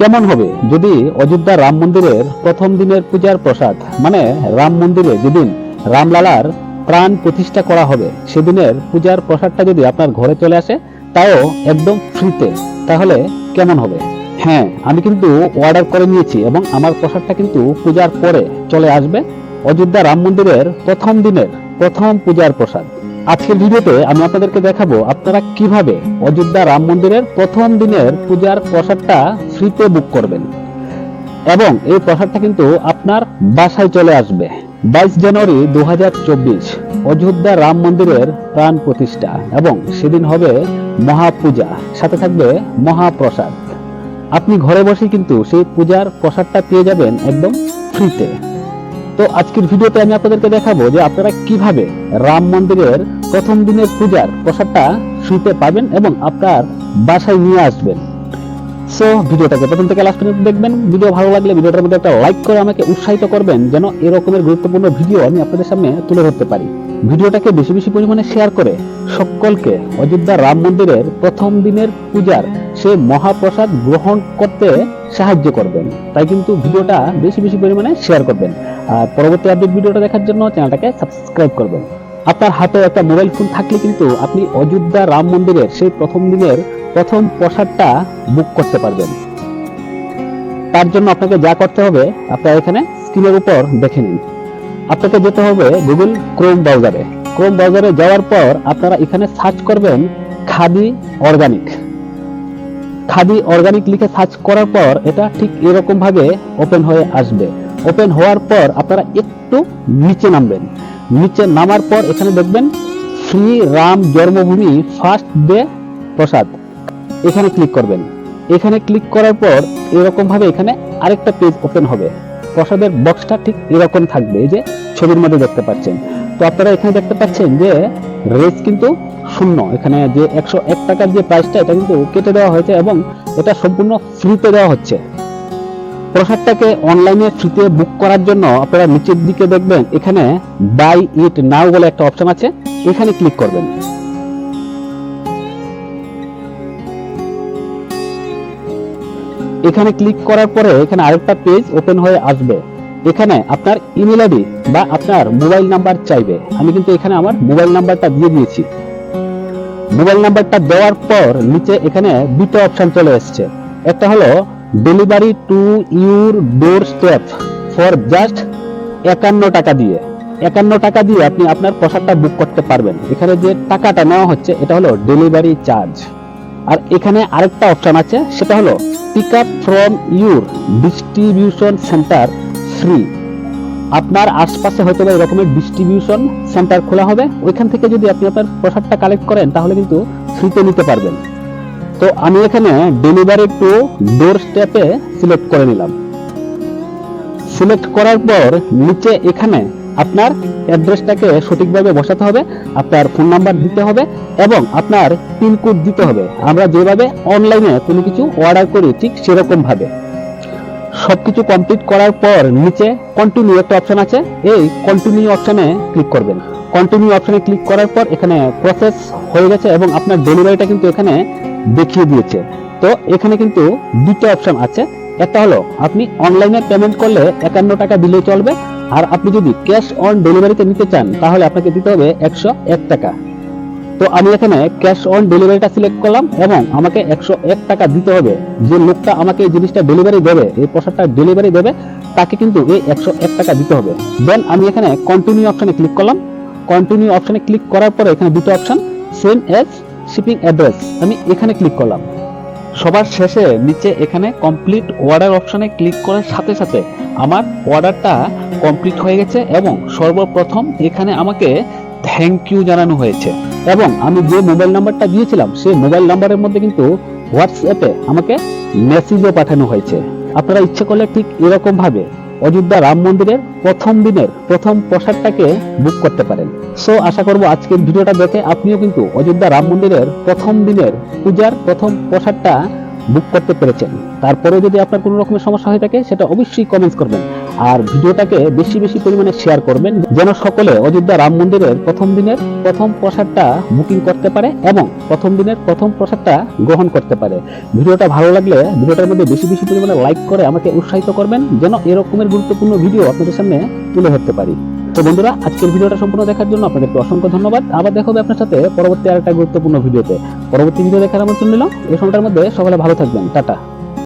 কেমন হবে? যদি অযোধ্যা রাম মন্দিরের প্রথম দিনের পূজার প্রসাদ মানে রাম মন্দিরে যেদিন রামলালার প্রাণ প্রতিষ্ঠা করা হবে, সেদিনের পূজার প্রসাদটা যদি আপনার ঘরে চলে আসে, তাও একদম ফ্রিতে তাহলে কেমন হবে? হ্যাঁ আমি কিন্তু অর্ডার করে নিয়েছি এবং আমার প্রসাদটা কিন্তু পূজার পরে চলে আসবে। অযোধ্যা রাম মন্দিরের প্রথম দিনের প্রথম পূজার প্রসাদ। আজকের ভিডিওতে আমি আপনাদেরকে দেখাবো আপনারা কীভাবে অযোধ্যা রাম মন্দিরের প্রথম দিনের পূজার প্রসাদটা ফ্রিতে বুক করবেন। এবং এই প্রসাদটা কিন্তু আপনার বাসায় চলে আসবে। বাইশ জানুয়ারি দু হাজার চব্বিশ, অযোধ্যা রাম মন্দিরের প্রাণ প্রতিষ্ঠা এবং সেদিন হবে মহাপূজা, সাথে থাকবে মহাপ্রসাদ। আপনি ঘরে বসে কিন্তু সেই পূজার প্রসাদটা পেয়ে যাবেন একদম ফ্রিতে তো আজকের ভিডিওতে আমি আপনাদেরকে দেখাবো যে আপনারা কীভাবে রাম মন্দিরের প্রথম দিনের পূজার প্রসাদটা ফ্রিতে পাবেন এবং আপনার বাসায় নিয়ে আসবেন। সো ভিডিওটাকে প্রথম থেকে লাস্ট পর্যন্ত দেখবেন। ভিডিও ভালো লাগলে ভিডিওটার মধ্যে একটা লাইক করে আমাকে উৎসাহিত করবেন যেন এরকমের গুরুত্বপূর্ণ ভিডিও আমি আপনাদের সামনে তুলে ধরতে পারি। ভিডিওটাকে বেশি বেশি পরিমাণে শেয়ার করে সকলকে অযোধ্যা রাম মন্দিরের প্রথম দিনের পূজার সেই মহাপ্রসাদ গ্রহণ করতে সাহায্য করবেন। তাই কিন্তু ভিডিওটা বেশি বেশি পরিমাণে শেয়ার করবেন। আর পরবর্তী আপডেট ভিডিওটা দেখার জন্য চ্যানেলটাকে সাবস্ক্রাইব করবেন। আপনার হাতে একটা মোবাইল ফোন থাকলে কিন্তু আপনি অযোধ্যা রাম মন্দিরের সেই প্রথম দিনের প্রথম প্রসাদটা বুক করতে পারবেন। তার জন্য আপনাকে যা করতে হবে, আপনারা এখানে স্ক্রিনের উপর দেখে নিন। আপনাকে যেতে হবে গুগল ক্রোম ব্রাউজারে ক্রোম ব্রাউজারে যাওয়ার পর আপনারা এখানে সার্চ করবেন খাদি অর্গানিক খাদি অর্গানিক লিখে সার্চ করার পর এটা ঠিক এরকম ভাবে ওপেন হয়ে আসবে। ওপেন হওয়ার পর আপনারা একটু নিচে নামবেন। নিচে নামার পর এখানে দেখবেন শ্রী রাম জন্মভূমি ফার্স্ট ডে প্রসাদ। এখানে ক্লিক করবেন। এখানে ক্লিক করার পর এরকম ভাবে এখানে আরেকটা পেজ ওপেন হবে। প্রসাদের বক্সটা ঠিক এরকম থাকবে, এই যে ছবির মধ্যে দেখতে পাচ্ছেন। তো আপনারা এখানে দেখতে পাচ্ছেন যে রেস কিন্তু শূন্য। এখানে যে একশো এক টাকার যে প্রাইসটা এটা কিন্তু কেটে দেওয়া হয়েছে এবং এটা সম্পূর্ণ ফ্রিতে দেওয়া হচ্ছে। প্রসাদটাকে অনলাইনে ফ্রিতে বুক করার জন্য আপনারা নিচের দিকে দেখবেন, এখানে বাই ইট নাও বলে একটা অপশন আছে, এখানে ক্লিক করবেন। এখানে ক্লিক করার পরে এখানে আরেকটা পেজ ওপেন হয়ে আসবে। এখানে আপনার ইমেল আইডি বা আপনার মোবাইল নাম্বার চাইবে। আমি কিন্তু এখানে আমার মোবাইল নাম্বারটা দিয়ে দিয়েছি। মোবাইল নাম্বারটা দেওয়ার পর নিচে এখানে দুটো অপশন চলে এসেছে। একটা হলো delivery to your doorstep for just একান্ন টাকা দিয়ে। একান্ন টাকা দিয়ে আপনি আপনার প্রসাদটা বুক করতে পারবেন। এখানে যে টাকাটা নেওয়া হচ্ছে, এটা হলো ডেলিভারি চার্জ। আর এখানে আরেকটা অপশন আছে, সেটা হলো pick up from your distribution centre free আপনার আশপাশে হয়তো বা এরকমের ডিস্ট্রিবিউশন সেন্টার খোলা হবে। ওইখান থেকে যদি আপনি আপনার প্রসাদটা কালেক্ট করেন, তাহলে কিন্তু ফ্রিতে নিতে পারবেন। তো আমি এখানে ডেলিভারি টু ডোর স্টেপে সিলেক্ট করে নিলাম। সিলেক্ট করার পর নিচে এখানে আপনার অ্যাড্রেসটাকে সঠিকভাবে বসাতে হবে, আপনার ফোন নাম্বার দিতে হবে এবং আপনার পিনকোড দিতে হবে। আমরা যেভাবে অনলাইনে কোনো কিছু অর্ডার করি ঠিক সেরকম ভাবে সবকিছু কমপ্লিট করার পর নিচে কন্টিনিউ একটা অপশন আছে, এই কন্টিনিউ অপশনে ক্লিক করবেন। কন্টিনিউ অপশনে ক্লিক করার পর এখানে প্রসেস হয়ে গেছে এবং আপনার ডেলিভারিটা কিন্তু এখানে দেখিয়ে দিয়েছে। তো এখানে কিন্তু দুটো অপশন আছে। একটা হলো, আপনি অনলাইনে পেমেন্ট করলে একান্ন টাকা দিলেই চলবে। আর আপনি যদি ক্যাশ অন ডেলিভারিতে নিতে চান, তাহলে আপনাকে দিতে হবে একশো এক টাকা। তো আমি এখানে ক্যাশ অন ডেলিভারিটা সিলেক্ট করলাম এবং আমাকে একশো এক টাকা দিতে হবে। যে লোকটা আমাকে এই জিনিসটা ডেলিভারি দেবে, এই প্রসাদটা ডেলিভারি দেবে, তাকে কিন্তু এই একশো এক টাকা দিতে হবে। দেন আমি এখানে কন্টিনিউ অপশানে ক্লিক করলাম। কন্টিনিউ অপশানে ক্লিক করার পরে এখানে দুটো option same as shipping address আমি এখানে ক্লিক করলাম। সবার শেষে নিচে এখানে কমপ্লিট অর্ডার অপশানে ক্লিক করার সাথে সাথে আমার অর্ডারটা কমপ্লিট হয়ে গেছে এবং সর্বপ্রথম এখানে আমাকে থ্যাংক ইউ জানানো হয়েছে। এবং আমি যে মোবাইল নাম্বারটা দিয়েছিলাম, সেই মোবাইল নাম্বারের মধ্যে কিন্তু হোয়াটসঅ্যাপে আমাকে মেসেজও পাঠানো হয়েছে। আপনারা ইচ্ছে করলে ঠিক এরকম ভাবে অযোধ্যা রাম মন্দিরের প্রথম দিনের প্রথম প্রসাদটাকে বুক করতে পারেন। সো আশা করব আজকের ভিডিওটা দেখে আপনিও কিন্তু অযোধ্যা রাম মন্দিরের প্রথম দিনের পূজার প্রথম প্রসাদটা বুক করতে পেরেছেন। তারপরে যদি আপনার কোনো রকমের সমস্যা হয়ে থাকে, সেটা অবশ্যই কমেন্টস করবেন। আর ভিডিওটাকে বেশি বেশি পরিমাণে শেয়ার করবেন, যেন সকলে অযোধ্যা রাম মন্দিরের প্রথম দিনের প্রথম প্রসাদটা বুকিং করতে পারে এবং প্রথম দিনের প্রথম প্রসাদটা গ্রহণ করতে পারে। ভিডিওটা ভালো লাগলে ভিডিওটার মধ্যে বেশি বেশি পরিমাণে লাইক করে আমাকে উৎসাহিত করবেন, যেন এরকমের গুরুত্বপূর্ণ ভিডিও আপনাদের সামনে তুলে ধরতে পারি। তো বন্ধুরা, আজকের ভিডিওটা সম্পূর্ণ দেখার জন্য আপনাদেরকে অসংখ্য ধন্যবাদ। আবার দেখা হবে আপনার সাথে পরবর্তী আর একটা গুরুত্বপূর্ণ ভিডিওতে। পরবর্তী ভিডিও দেখার আমন্ত্রণ নিলাম এই সময়টার মধ্যে সকালে ভালো থাকবেন। টাটা।